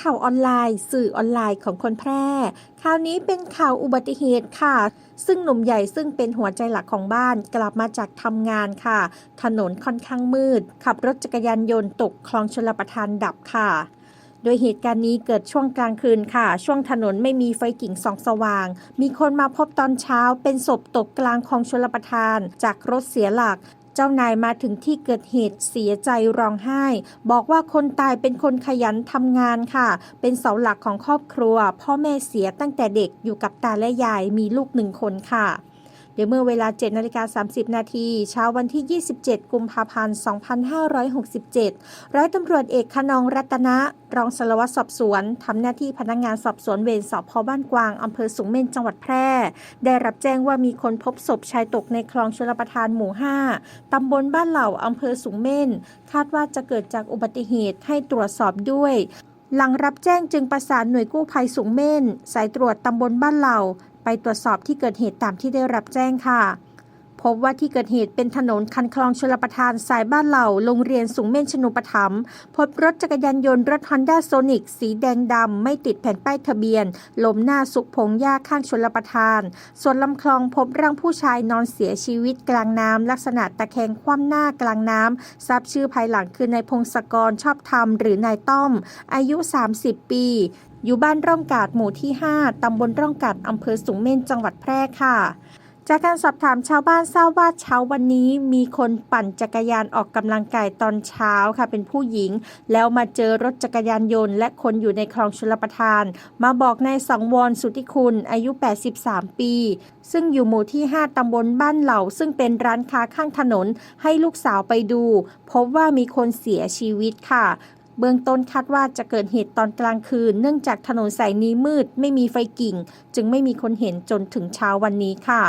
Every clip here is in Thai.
ข่าวออนไลน์ สื่อออนไลน์ของคนแพร่ คราวนี้เป็นข่าวอุบัติเหตุค่ะ ซึ่งหนุ่มใหญ่ซึ่งเป็นหัวใจหลักของบ้านกลับมาจากทำงานค่ะ ถนนค่อนข้างมืด ขับรถจักรยานยนต์ตกคลองชลประทานดับค่ะ โดยเหตุการณ์นี้เกิดช่วงกลางคืนค่ะ ช่วงถนนไม่มีไฟกิ่งส่องสว่าง มีคนมาพบตอนเช้าเป็นศพตกกลางคลองชลประทาน จากรถเสียหลัก เจ้านายมาถึงที่เกิดเหตุเสียใจร้องไห้ บอกว่าคนตายเป็นคนขยันทำงานค่ะ เป็นเสาหลักของครอบครัว พ่อแม่เสียตั้งแต่เด็กอยู่กับตาและยายมีลูกหนึ่งคนค่ะ เดี๋ยวเมื่อเวลา 7นาฬิกา30 นาทีเช้าวันที่ 27 กุมภาพันธ์ 2567 ร้อยตำรวจเอกคนองรัตนะ รองสารวัตรสอบสวนทำหน้าที่พนักงานสอบสวนเวรสอบพบ้านกวางอำเภอสูงเม่นจังหวัดแพร่ ได้รับแจ้งว่ามีคนพบศพชายตกในคลองชลประทานหมู่ 5 ตำบลบ้านเหล่าอำเภอสูงเม่น คาดว่าจะเกิดจากอุบัติเหตุให้ตรวจสอบด้วยหลังรับแจ้งจึงประสานหน่วยกู้ภัยสูงเม่น สายตรวจตำบลบ้านเหล่า ไปตรวจสอบที่เกิดเหตุตามที่ได้รับแจ้งค่ะ พบว่าที่เกิดเหตุเป็นถนนคันคลองชลประทานสายบ้านเหล่าโรงเรียนสูงเม่นชนุปถัมภ์พบรถจักรยานยนต์รถฮอนด้าโซนิกสีแดงดำไม่ติดแผ่นป้ายทะเบียนล้มหน้าสุกพงหญ้าข้างชลประทาน ส่วนลำคลองพบร่างผู้ชายนอนเสียชีวิตกลางน้ำลักษณะตะแคงคว่ำหน้ากลางน้ำทราบชื่อภายหลังคือนายพงศกรชอบธรรมหรือนายต้อม อายุ 30 ปี อยู่บ้านร่องกาดหมู่ที่ 5 ตำบลร่องกาดอำเภอสูงเม่นจังหวัดแพร่ค่ะ จากการสอบถามชาวบ้านทราบว่าเช้าวันนี้มีคนปั่นจักรยานออกกำลังกายตอนเช้าค่ะเป็นผู้หญิง แล้วมาเจอรถจักรยานยนต์ และคนอยู่ในคลองชลประทาน มาบอกนายสังวรสุทธิคุณอายุ 83 ปี ซึ่งอยู่หมู่ที่ 5 ตำบลบ้านเหล่า ซึ่งเป็นร้านค้าข้างถนนให้ลูกสาวไปดู พบว่ามีคนเสียชีวิตค่ะ เบื้องต้นคาดว่าจะเกิดเหตุตอนกลางคืน เนื่องจากถนนสายนี้มืดไม่มีไฟกิ่ง จึงไม่มีคนเห็นจนถึงเช้าวันนี้ค่ะ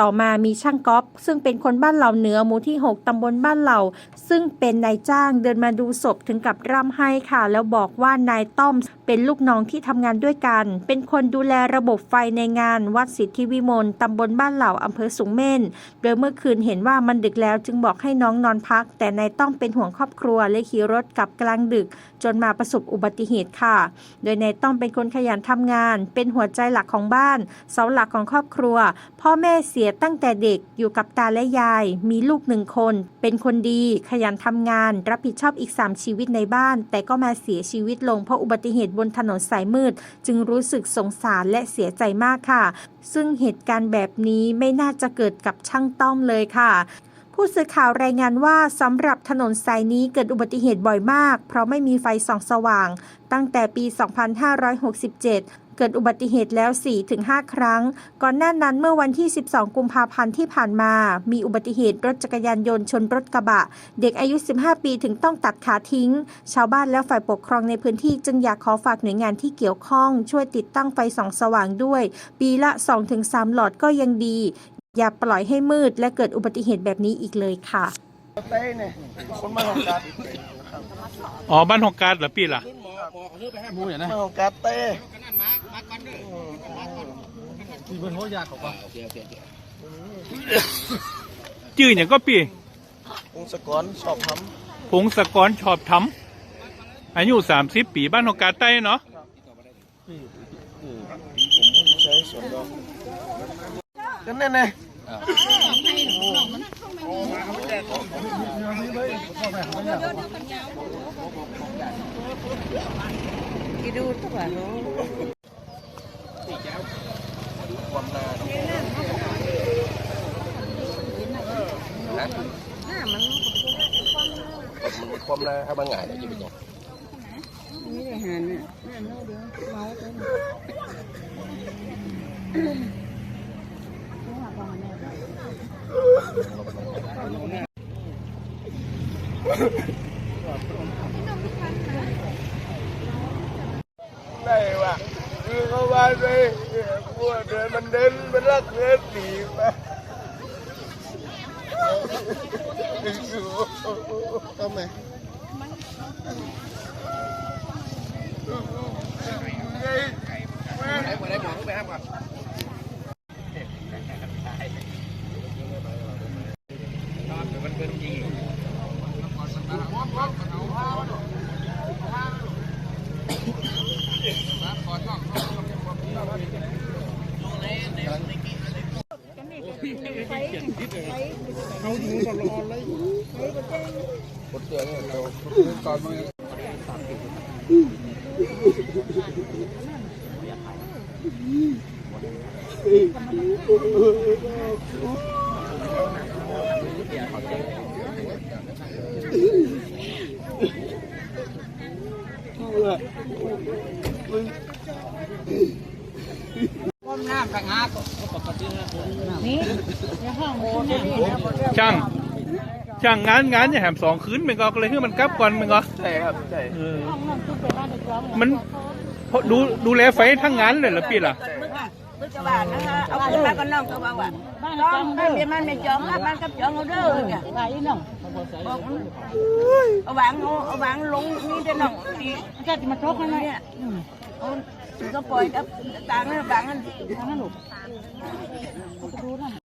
ต่อมามีช่างก๊อฟซึ่งเป็นคนบ้านเหล่าเหนือหมู่ที่ 6 ตำบลบ้านเหล่า ซึ่งเป็นนายจ้างเดินมาดูศพถึงกับร่ำไห้ค่ะ แล้วบอกว่านายต้อมเป็นลูกน้องที่ทำงานด้วยกัน เป็นคนดูแลระบบไฟในงาน วัดสิทธิวิมลตำบลบ้านเหล่าอำเภอสูงเม่น โดยเมื่อคืนเห็นว่ามันดึกแล้วจึงบอกให้น้องนอนพัก แต่นายต้อมเป็นห่วงครอบครัวเลยขี่รถกลับกลางดึก จนมาประสบอุบัติเหตุค่ะ โดยนายต้อมเป็นคนขยันทำงาน เป็นหัวใจหลักของบ้านเสาหลักของครอบครัว พ่อแม่เสียตั้งแต่เด็กอยู่กับตาและยาย มีลูกหนึ่งคน เป็นคนดี ขยันทำงาน รับผิดชอบอีก 3 ชีวิตในบ้าน แต่ก็มาเสียชีวิตลงเพราะอุบัติเหตุบนถนนสายมืด จึงรู้สึกสงสารและเสียใจมากค่ะ ซึ่งเหตุการณ์แบบนี้ไม่น่าจะเกิดกับช่างต้อมเลยค่ะผู้สื่อข่าวรายงานว่าสำหรับถนนสายนี้เกิดอุบัติเหตุบ่อยมาก เพราะไม่มีไฟส่องสว่าง ตั้งแต่ปี 2567 เกิดอุบัติเหตุแล้ว 4-5 ครั้ง ก่อนหน้านั้นเมื่อวันที่ 12 กุมภาพันธ์ที่ผ่านมา มีอุบัติเหตุรถจักรยานยนต์ชนรถกระบะ เด็กอายุ 15 ปีถึงต้องตัดขาทิ้ง ชาวบ้านและฝ่ายปกครองในพื้นที่จึงอยากขอฝากหน่วยงานที่เกี่ยวข้อง ช่วยติดตั้งไฟส่องสว่างด้วย ปีละ 2-3 หลอดก็ยังดี อย่าปล่อยให้มืดและเกิดอุบัติเหตุแบบนี้อีกเลยค่ะเต้เนี่ยคนมาของกัดอ๋อบ้านหกการเหรอพี่ล่ะมูอย่างนะมาของกัดเต้ ดีบนหัวยาเขาปะจื่ออย่างก็พี่องศกรชอบทำพงศกรชอบทำอายุสามสิบปีบ้านหกกาใต้เนาะผมใช้สวนดอกกันแน่แน่กี่ดูทุกวันเนาะ ความนา หน้ามัน มันความนาถ้ามันง่ายจะเป็นยังไทำได้หันอะหน้าไหม เขาดูตลอดเลยกดเตือนเลยเราตอนมาอืม ช่างงานงานอย่าแหมสองคืนมันก็เลยคือมันกลับก่อนมันก็ใช่ครับใช่เออ มันเพราะดูดูแลไฟทั้งงานเลยเหรอพี่ล่ะมึงจะว่านะคะเอาขึ้นมาก็น้องก็ว่าว่าน้องถ้าเมียมันไม่จองอะมันกับจองเอาเด้อเนี่ยว่าอีน้องบอกมันเอาวางเอาเอาวางลงนี่เด้อน้องที่ก็จะมาทบกันเนี่ยเอาก็ปล่อยกับต่างนั่นบางนั่นทางนั้นลูกดังไม่กัน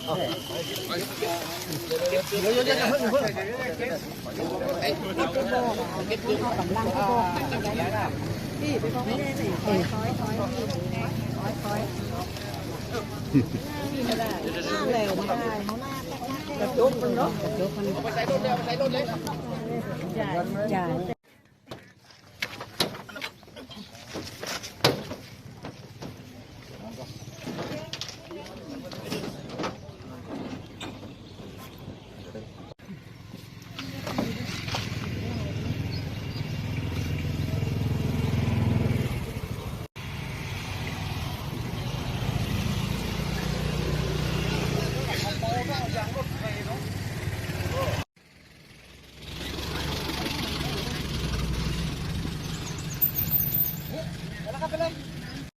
กอะไรคนไทย กรรมก็มานั่นนี่ไม่ได้บอก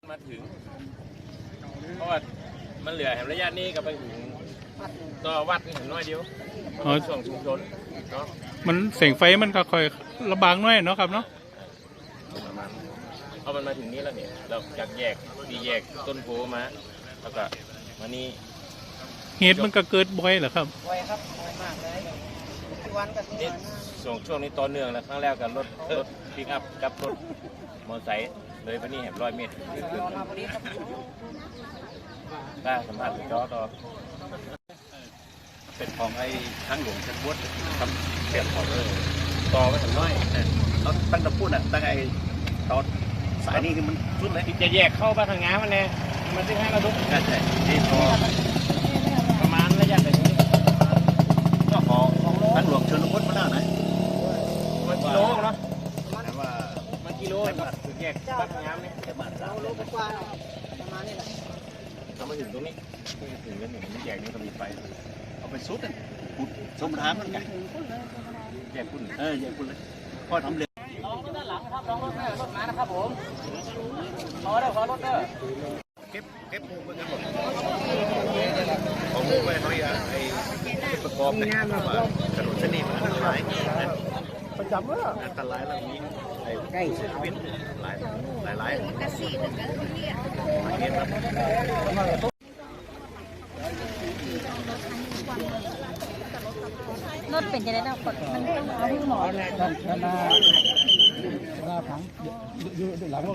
มาถึง เพราะว่า มันเหลือแหมระยะนี้ก็ไปถึงก็วัดนี่เห็นน้อยเดียวอ๋อช่วงชุมชนเนาะมันแสงไฟมันก็ค่อยระบางหน้อยเนาะครับเนาะประมาณเอามันมาถึงนี้แล้วเนี่ยเราจากแยกดีแยกต้นโพมา แล้วก็มานี่เหตุมันก็เกิดบ่อยเหรอครับนี่ช่วงช่วงนี้ต่อเนื่องแล้วครั้งแรกกับรถรถปิกอัพกับรถมอเตอร์ไซค์ เลยไปนี่แหมร้อยเมตรได้สัมผัสจอต่อเป็นของไอ้ทางหลวงชั้นวดทำเสียบของเลยต่อไปถึงน้อยเราตั้งแต่พูดอะตั้งไอ้ตอนสายนี้คือมันสุดเลยจะแยกเข้าไปทางงามันแน่มันที่ให้เราดูใช่ใช่ที่พอประมาณระยะแบบนี้ก็ขอทางหลวงชนบทมาแล้วนะมันโลเนาะ มันกิโลถึงแยกบ้านทางงานเนี่ยแค่บาทสามทำมาถึงตรงนี้ถึงแล้วเนี่ยมันแยกนี่ก็มีไฟเอาไปสุดอะขุดสมทามันไงแยกพุ่นเอออย่าพูดเลยพ่อทำเลยเอารถเนี่ยเก็บเก็บหมูไปกันหมดของหมูไปเขาอย่าไอ้ประกอบเนี่ยว่าถนนเส้นนี้มันอันตราย ประจำว่าอันตรายแล้วมีไอ้ใกล้เสียชีวิตหลายหลายหลายรถเป็นจะได้เรากดมันต้องเอาที่หมอขออนุ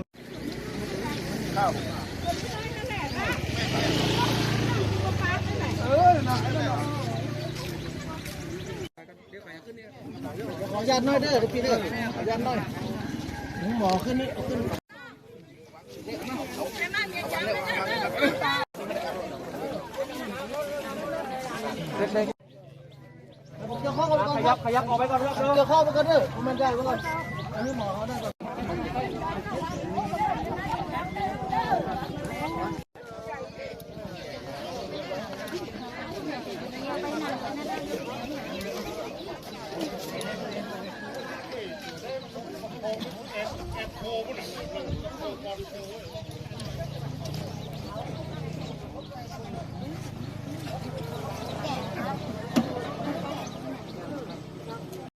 ญาตน้อยเด้อพี่เด้อขออนุญาตน้อยหมอขึ้นนี่เอาขึ้นเดี๋ยวเข้าไปก่อนขยับขยับออกไปก่อนครับเดี๋ยวเข้าไปก่อนเด้อมันได้ไปก่อนอันนี้หมอเขาได้ก่อน 我不吃我不吃我吃我